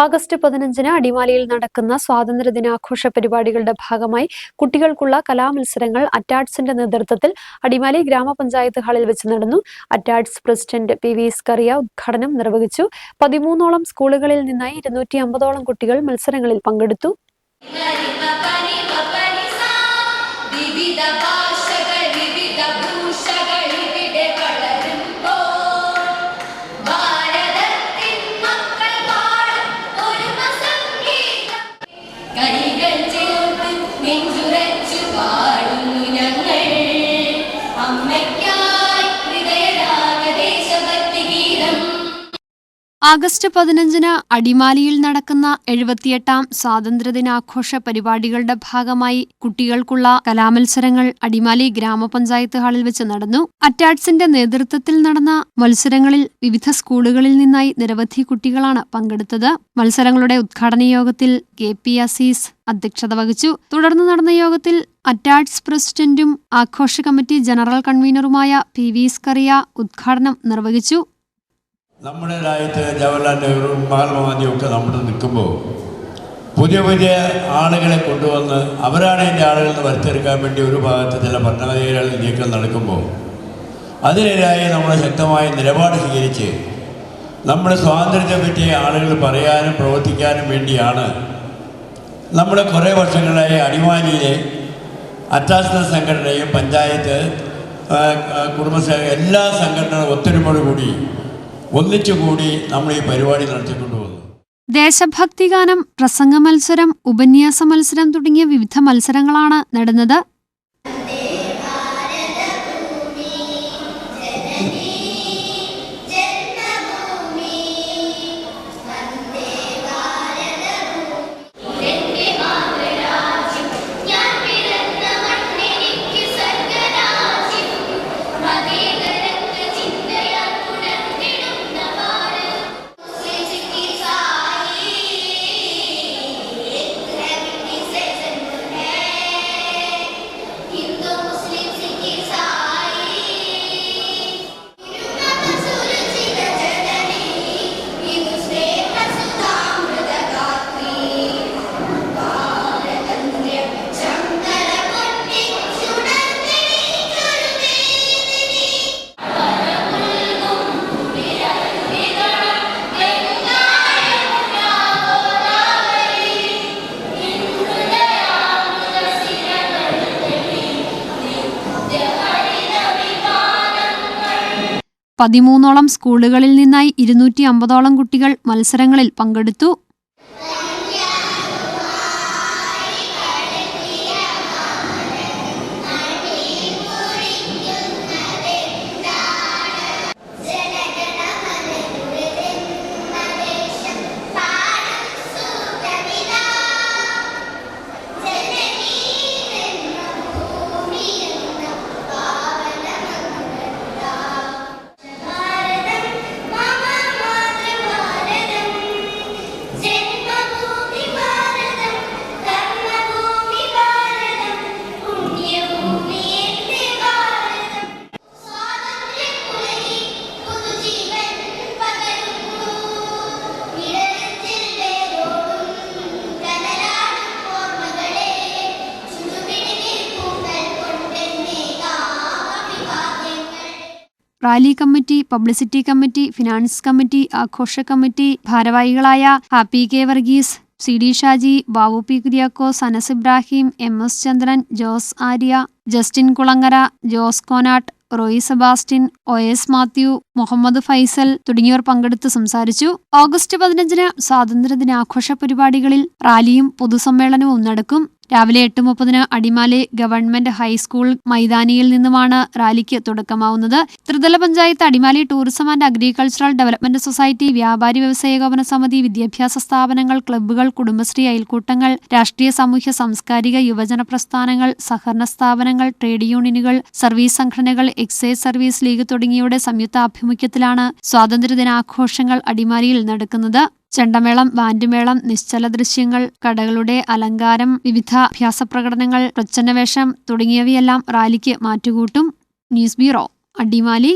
August പതിനഞ്ചിന് അടിമാലിയിൽ നടക്കുന്ന സ്വാതന്ത്ര്യ ദിനാഘോഷ പരിപാടികളുടെ ഭാഗമായി കുട്ടികൾക്കുള്ള കലാമത്സരങ്ങൾ അറ്റാഡ്സിന്റെ നേതൃത്വത്തിൽ അടിമാലി ഗ്രാമപഞ്ചായത്ത് ഹാളിൽ വെച്ച് നടന്നു. അറ്റാഡ്സ് പ്രസിഡന്റ് പി വി സ്കറിയ ഉദ്ഘാടനം നിർവഹിച്ചു. പതിമൂന്നോളം സ്കൂളുകളിൽ നിന്നായി ഇരുന്നൂറ്റി അമ്പതോളം കുട്ടികൾ മത്സരങ്ങളിൽ പങ്കെടുത്തു. ആഗസ്റ്റ് പതിനഞ്ചിന് അടിമാലിയിൽ നടക്കുന്ന എഴുപത്തിയെട്ടാം സ്വാതന്ത്ര്യദിനാഘോഷ പരിപാടികളുടെ ഭാഗമായി കുട്ടികൾക്കുള്ള കലാമത്സരങ്ങൾ അടിമാലി ഗ്രാമപഞ്ചായത്ത് ഹാളിൽ വെച്ച് നടന്നു. അറ്റാഡ്സിന്റെ നേതൃത്വത്തിൽ നടന്ന മത്സരങ്ങളിൽ വിവിധ സ്കൂളുകളിൽ നിന്നായി നിരവധി കുട്ടികളാണ് പങ്കെടുത്തത്. മത്സരങ്ങളുടെ ഉദ്ഘാടന യോഗത്തിൽ കെ പി അസീസ് അധ്യക്ഷത വഹിച്ചു. തുടർന്ന് നടന്ന യോഗത്തിൽ അറ്റാഡ്സ് പ്രസിഡന്റും ആഘോഷ കമ്മിറ്റി ജനറൽ കൺവീനറുമായ പി വി സ്കറിയ ഉദ്ഘാടനം നിർവഹിച്ചു. നമ്മുടെ രാജ്യത്ത് ജവഹർലാൽ നെഹ്റു മഹാത്മാഗാന്ധിയും ഒക്കെ നമ്മുടെ നിൽക്കുമ്പോൾ പുതിയ പുതിയ ആളുകളെ കൊണ്ടുവന്ന് അവരാണ് എന്റെ ആളുകൾ വരുത്തിയെടുക്കാൻ വേണ്ടി ഒരു ഭാഗത്ത് ചില ഭരണാധികാരികൾ നീക്കം നടക്കുമ്പോൾ അതിനെതിരായി നമ്മൾ ശക്തമായ നിലപാട് സ്വീകരിച്ച് നമ്മുടെ സ്വാതന്ത്ര്യത്തെ പറ്റി ആളുകൾ പറയാനും പ്രവർത്തിക്കാനും വേണ്ടിയാണ് നമ്മുടെ കുറേ വർഷങ്ങളായി അടിമാലിയിലെ അറ്റാസ്ത സംഘടനയും പഞ്ചായത്ത് കുടുംബസേവ എല്ലാ സംഘടനകളും ഒത്തൊരുമയോടുകൂടി ഒന്നിച്ചുകൂടി നമ്മൾ ഈ പരിപാടി നടത്തിക്കൊണ്ടു വന്നു ദേശഭക്തി ഗാനം പ്രസംഗ മത്സരം ഉപന്യാസ മത്സരം തുടങ്ങിയ വിവിധ മത്സരങ്ങളാണ് നടന്നത്. പതിമൂന്നോളം സ്കൂളുകളിൽ നിന്നായി ഇരുന്നൂറ്റി അമ്പതോളം കുട്ടികൾ മത്സരങ്ങളിൽ പങ്കെടുത്തു. Rally committee publicity committee finance committee ആഘോഷ കമ്മിറ്റി ഭാരവാഹികളായ Happy K Varghese C D Shaji Babu P Kuriakose Anas Ibrahim M S Chandran Jose Arya Justin Kulangara Jose Konattu Roy Sebastian O S Mathew Muhammad Faisal തുടങ്ങിയവർ പങ്കെടുത്ത് സംസാരിച്ചു. August പതിനഞ്ചിന് സ്വാതന്ത്ര്യദിനാഘോഷ പരിപാടികളിൽ റാലിയും പൊതുസമ്മേളനവും നടക്കും. രാവിലെ എട്ട് മുപ്പതിന് അടിമാലി ഗവൺമെന്റ് ഹൈസ്കൂൾ മൈതാനിയിൽ നിന്നുമാണ് റാലിക്ക് തുടക്കമാവുന്നത്. ത്രിതല panchayat Adimali tourism and agricultural development society വ്യാപാരി വ്യവസായകോപന സമിതി വിദ്യാഭ്യാസ സ്ഥാപനങ്ങൾ ക്ലബ്ബുകൾ കുടുംബശ്രീ അയൽക്കൂട്ടങ്ങൾ രാഷ്ട്രീയ സാമൂഹ്യ സാംസ്കാരിക യുവജന പ്രസ്ഥാനങ്ങൾ സഹകരണ സ്ഥാപനങ്ങൾ ട്രേഡ് യൂണിയനുകൾ സർവീസ് സംഘടനകൾ എക്സൈസ് സർവീസ് ലീഗ് തുടങ്ങിയവയുടെ സംയുക്ത ആഭിമുഖ്യത്തിലാണ് സ്വാതന്ത്ര്യദിനാഘോഷങ്ങൾ അടിമാലിയിൽ നടക്കുന്നത്. ചെണ്ടമേളം വാൻഡുമേളം നിശ്ചല ദൃശ്യങ്ങൾ കടകളുടെ അലങ്കാരം വിവിധ അഭ്യാസ പ്രകടനങ്ങൾ പ്രച്ഛന്നവേഷം തുടങ്ങിയവയെല്ലാം റാലിക്ക് മാറ്റുകൂട്ടും. News bureau Adimali